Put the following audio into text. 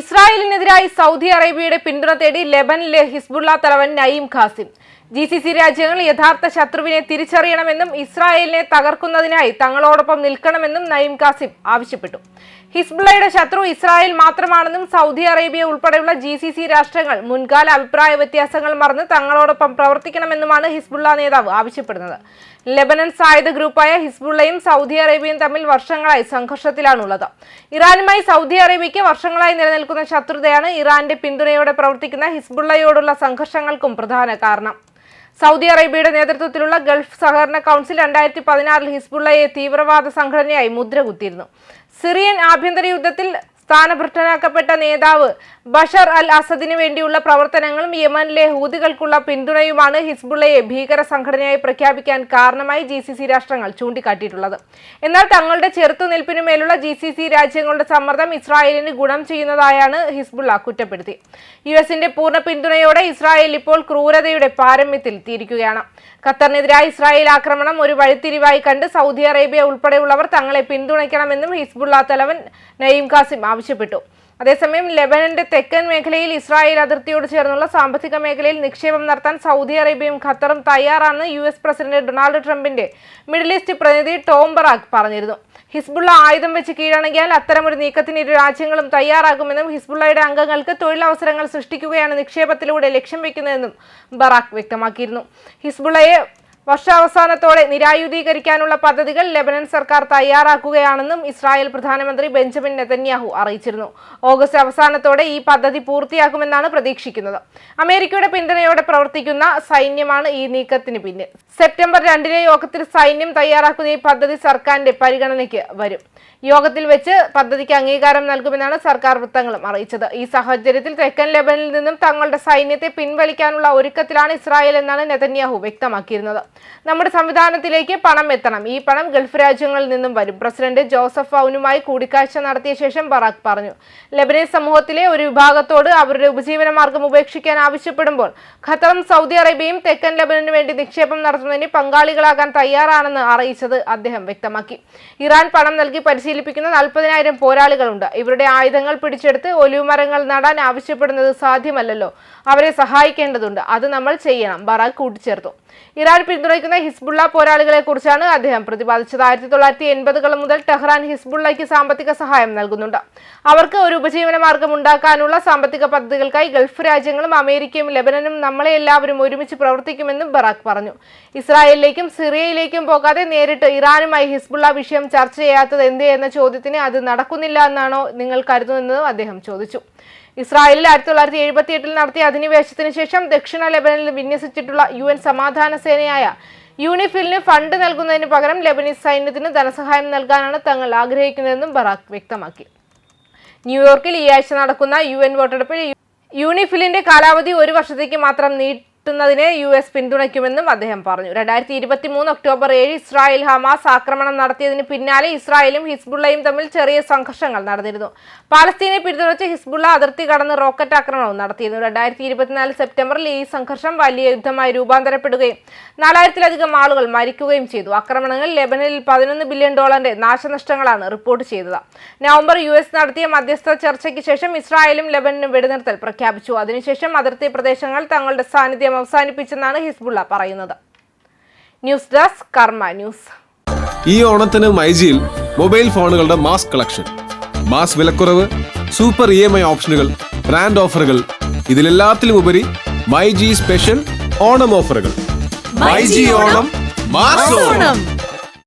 ഇസ്രായേലിനെതിരായി Saudi അറേബ്യയുടെ പിന്തുണ തേടി ലെബനിലെ ഹിസ്ബുള്ള തലവൻ Naim Qassem. G C C രാജ്യങ്ങൾ യഥാർത്ഥ ശത്രുവിനെ തിരിച്ചറിയണമെന്നും ഇസ്രായേലിനെ തകർക്കുന്നതിനായി തങ്ങളോടൊപ്പം നിൽക്കണമെന്നും നയിം കാസിം ആവശ്യപ്പെട്ടു. ഹിസ്ബുള്ളയുടെ ശത്രു ഇസ്രായേൽ മാത്രമാണെന്നും സൗദി അറേബ്യ ഉൾപ്പെടെയുള്ള ജി സി സി രാഷ്ട്രങ്ങൾ മുൻകാല അഭിപ്രായ വ്യത്യാസങ്ങൾ മറന്ന് തങ്ങളോടൊപ്പം പ്രവർത്തിക്കണമെന്നുമാണ് ഹിസ്ബുള്ള നേതാവ് ആവശ്യപ്പെടുന്നത്. ലെബനൻ സായുധ ഗ്രൂപ്പായ ഹിസ്ബുള്ളയും സൗദി അറേബ്യയും തമ്മിൽ വർഷങ്ങളായി സംഘർഷത്തിലാണുള്ളത്. ഇറാനുമായി സൗദി അറേബ്യയ്ക്ക് വർഷങ്ങളായി നിലനിൽക്കുന്ന ശത്രുതയാണ് ഇറാന്റെ പിന്തുണയോടെ പ്രവർത്തിക്കുന്ന ഹിസ്ബുള്ളയോടുള്ള സംഘർഷങ്ങൾക്കും പ്രധാന കാരണം. സൗദി അറേബ്യയുടെ നേതൃത്വത്തിലുള്ള ഗൾഫ് സഹകരണ കൗൺസിൽ രണ്ടായിരത്തി പതിനാറിൽ ഹിസ്ബുള്ളയെ തീവ്രവാദ സംഘടനയായി മുദ്രകുത്തിയിരുന്നു. സിറിയൻ ആഭ്യന്തര യുദ്ധത്തിൽ സ്ഥാനഭ്രഷ്ടനാക്കപ്പെട്ട നേതാവ് ബഷർ അൽ അസദിനു വേണ്ടിയുള്ള പ്രവർത്തനങ്ങളും യമനിലെ ഹൂതികൾക്കുള്ള പിന്തുണയുമാണ് ഹിസ്ബുള്ളയെ ഭീകര സംഘടനയായി പ്രഖ്യാപിക്കാൻ കാരണമായി ജി സി സി രാഷ്ട്രങ്ങൾ ചൂണ്ടിക്കാട്ടിയിട്ടുള്ളത്. എന്നാൽ തങ്ങളുടെ ചെറുത്തുനിൽപ്പിനുമേലുള്ള ജി സി സി രാജ്യങ്ങളുടെ സമ്മർദ്ദം ഇസ്രായേലിന് ഗുണം ചെയ്യുന്നതായാണ് ഹിസ്ബുള്ള കുറ്റപ്പെടുത്തി. യു എസിന്റെ പൂർണ പിന്തുണയോടെ ഇസ്രായേൽ ഇപ്പോൾ ക്രൂരതയുടെ പാരമ്യത്തിൽ എത്തിയിരിക്കുകയാണ് ഖത്തറിനെതിരായ ഇസ്രായേൽ ആക്രമണം ഒരു വഴിത്തിരിവായി കണ്ട് സൗദി അറേബ്യ ഉൾപ്പെടെയുള്ളവർ തങ്ങളെ പിന്തുണയ്ക്കണമെന്നും ഹിസ്ബുള്ള തലവൻ നയീം ഖാസിം ആവശ്യപ്പെട്ടു. അതേസമയം ലെബനന്റെ തെക്കൻ മേഖലയിൽ ഇസ്രായേൽ അതിർത്തിയോട് ചേർന്നുള്ള സാമ്പത്തിക മേഖലയിൽ നിക്ഷേപം നടത്താൻ സൗദി അറേബ്യയും ഖത്തറും തയ്യാറാണെന്ന് യു എസ് പ്രസിഡന്റ് ഡൊണാൾഡ് ട്രംപിന്റെ മിഡിൽ ഈസ്റ്റ് പ്രതിനിധി ടോം ബറാഖ് പറഞ്ഞിരുന്നു. ഹിസ്ബുള്ള ആയുധം വെച്ച് കീഴടങ്ങിയാൽ അത്തരമൊരു നീക്കത്തിന് ഇരു രാജ്യങ്ങളും തയ്യാറാകുമെന്നും ഹിസ്ബുള്ളയുടെ അംഗങ്ങൾക്ക് തൊഴിലവസരങ്ങൾ സൃഷ്ടിക്കുകയാണ് നിക്ഷേപത്തിലൂടെ ലക്ഷ്യം വെക്കുന്നതെന്നും ബറാഖ് വ്യക്തമാക്കിയിരുന്നു. ഹിസ്ബുള്ളയെ വർഷാവസാനത്തോടെ നിരായുധീകരിക്കാനുള്ള പദ്ധതികൾ ലെബനൻ സർക്കാർ തയ്യാറാക്കുകയാണെന്നും ഇസ്രായേൽ പ്രധാനമന്ത്രി ബെഞ്ചമിൻ നെതന്യാഹു അറിയിച്ചിരുന്നു. ഓഗസ്റ്റ് അവസാനത്തോടെ ഈ പദ്ധതി പൂർത്തിയാക്കുമെന്നാണ് പ്രതീക്ഷിക്കുന്നത്. അമേരിക്കയുടെ പിന്തുണയോടെ പ്രവർത്തിക്കുന്ന സൈന്യമാണ് ഈ നീക്കത്തിന് പിന്നിൽ. സെപ്റ്റംബർ രണ്ടിലെ യോഗത്തിൽ സൈന്യം തയ്യാറാക്കുന്ന ഈ പദ്ധതി സർക്കാരിന്റെ പരിഗണനയ്ക്ക് വരും. യോഗത്തിൽ വെച്ച് പദ്ധതിക്ക് അംഗീകാരം നൽകുമെന്നാണ് സർക്കാർ വൃത്തങ്ങളും അറിയിച്ചത്. ഈ സാഹചര്യത്തിൽ തെക്കൻ ലെബനിൽ നിന്നും തങ്ങളുടെ സൈന്യത്തെ പിൻവലിക്കാനുള്ള ഒരുക്കത്തിലാണ് ഇസ്രായേൽ എന്നാണ് നെതന്യാഹു വ്യക്തമാക്കിയിരുന്നത്. നമ്മുടെ സംവിധാനത്തിലേക്ക് പണം എത്തണം. ഈ പണം ഗൾഫ് രാജ്യങ്ങളിൽ നിന്നും വരും. പ്രസിഡന്റ് ജോസഫ് ഫൗനുമായി കൂടിക്കാഴ്ച നടത്തിയ ശേഷം ബറാഖ് പറഞ്ഞു. ലബനീസ് സമൂഹത്തിലെ ഒരു വിഭാഗത്തോട് അവരുടെ ഉപജീവന മാർഗം ഉപേക്ഷിക്കാൻ ആവശ്യപ്പെടുമ്പോൾ ഖത്തറും സൗദി അറേബ്യയും തെക്കൻ ലബനനു വേണ്ടി നിക്ഷേപം നടത്തുന്നതിന് പങ്കാളികളാകാൻ തയ്യാറാണെന്ന് അറിയിച്ചത് അദ്ദേഹം വ്യക്തമാക്കി. ഇറാൻ പണം നൽകി പരിശീലിപ്പിക്കുന്ന നാൽപ്പതിനായിരം പോരാളികളുണ്ട്. ഇവരുടെ ആയുധങ്ങൾ പിടിച്ചെടുത്ത് ഒലിവ് മരങ്ങൾ നടാൻ ആവശ്യപ്പെടുന്നത് സാധ്യമല്ലല്ലോ. അവരെ സഹായിക്കേണ്ടതുണ്ട്. അത് നമ്മൾ ചെയ്യണം. ബറാഖ് കൂട്ടിച്ചേർത്തു. ഇറാൻ പിന്തുണയ്ക്കുന്ന ഹിസ്ബുള്ള പോരാളികളെ കുറിച്ചാണ് അദ്ദേഹം പ്രതിപാദിച്ചത്. ആയിരത്തി തൊള്ളായിരത്തി എൺപതുകൾ മുതൽ ടെഹ്റാൻ ഹിസ്ബുള്ളയ്ക്ക് സാമ്പത്തിക സഹായം നൽകുന്നുണ്ട്. അവർക്ക് ഒരു ഉപജീവന മാർഗം ഉണ്ടാക്കാനുള്ള സാമ്പത്തിക പദ്ധതികൾക്കായി ഗൾഫ് രാജ്യങ്ങളും അമേരിക്കയും ലെബനനും നമ്മളെ എല്ലാവരും ഒരുമിച്ച് പ്രവർത്തിക്കുമെന്നും ബറാഖ് പറഞ്ഞു. ഇസ്രായേലിലേക്കും സിറിയയിലേക്കും പോകാതെ നേരിട്ട് ഇറാനുമായി ഹിസ്ബുള്ള വിഷയം ചർച്ച ചെയ്യാത്തത് എന്തേ എന്ന ചോദ്യത്തിന് അത് നടക്കുന്നില്ല എന്നാണോ നിങ്ങൾ കരുതുന്നതെന്നും അദ്ദേഹം ചോദിച്ചു. ഇസ്രായേലിൽ ആയിരത്തി തൊള്ളായിരത്തി എഴുപത്തി എട്ടിൽ നടത്തിയ അധിനിവേശത്തിന് ശേഷം ദക്ഷിണ ലെബനനിൽ വിന്യസിച്ചിട്ടുള്ള യു എൻ സമാധാന സേനയായ യൂണിഫിലിന് ഫണ്ട് നൽകുന്നതിന് പകരം ലെബനീസ് സൈന്യത്തിന് ധനസഹായം നൽകാനാണ് തങ്ങൾ ആഗ്രഹിക്കുന്നതെന്നും ബറാഖ് വ്യക്തമാക്കി. ന്യൂയോർക്കിൽ ഈ ആഴ്ച നടക്കുന്ന യു എൻ വോട്ടെടുപ്പിൽ യൂണിഫിലിന്റെ കാലാവധി ഒരു വർഷത്തേക്ക് മാത്രം നീട്ടുന്നതിനെ യു എസ് പിന്തുണയ്ക്കുമെന്നും അദ്ദേഹം പറഞ്ഞു. രണ്ടായിരത്തി ഇരുപത്തി മൂന്ന് ഒക്ടോബർ ഏഴ് ഇസ്രായേൽ ഹമാസ് ആക്രമണം നടത്തിയതിന് പിന്നാലെ ഇസ്രായേലും ഹിസ്ബുള്ളയും തമ്മിൽ ചെറിയ സംഘർഷങ്ങൾ നടന്നിരുന്നു. പാലസ്തീനെ പിന്തുണച്ച് ഹിസ്ബുള്ള അതിർത്തി കടന്ന് റോക്കറ്റ് ആക്രമണവും നടത്തിയിരുന്നു. രണ്ടായിരത്തി ഇരുപത്തിനാല് സെപ്റ്റംബറിൽ ഈ സംഘർഷം വലിയ യുദ്ധമായി രൂപാന്തരപ്പെടുകയും നാലായിരത്തിലധികം ആളുകൾ മരിക്കുകയും ചെയ്തു. ആക്രമണങ്ങൾ ലെബനനിൽ പതിനൊന്ന് ബില്യൺ ഡോളറിന്റെ നാശനഷ്ടങ്ങളാണ് റിപ്പോർട്ട് ചെയ്തത്. നവംബർ യു എസ് നടത്തിയ മധ്യസ്ഥ ചർച്ചയ്ക്ക് ശേഷം ഇസ്രായേലും ലെബനനും വെടിനിർത്തൽ പ്രഖ്യാപിച്ചു. അതിനുശേഷം അതിർത്തി പ്രദേശങ്ങൾ തങ്ങളുടെ സാന്നിധ്യം അവസാനിപ്പിച്ചെന്നാണ് ഹിസ്ബുള്ള പറയുന്നത്. News desk Karma news. ഈ ഓണത്തിന് മൈജിയിൽ മൊബൈൽ ഫോണുകളുടെ മാസ് കളക്ഷൻ മാസ് വിലക്കുറവ് സൂപ്പർ ഇ എം ഐ ഓപ്ഷനുകൾ ബ്രാൻഡ് ഓഫറുകൾ ഇതിലെല്ലാത്തിലും ഉപരി മൈജി സ്പെഷ്യൽ ഓണം ഓഫറുകൾ. മൈജി ഓണം മാസ് ഓണം.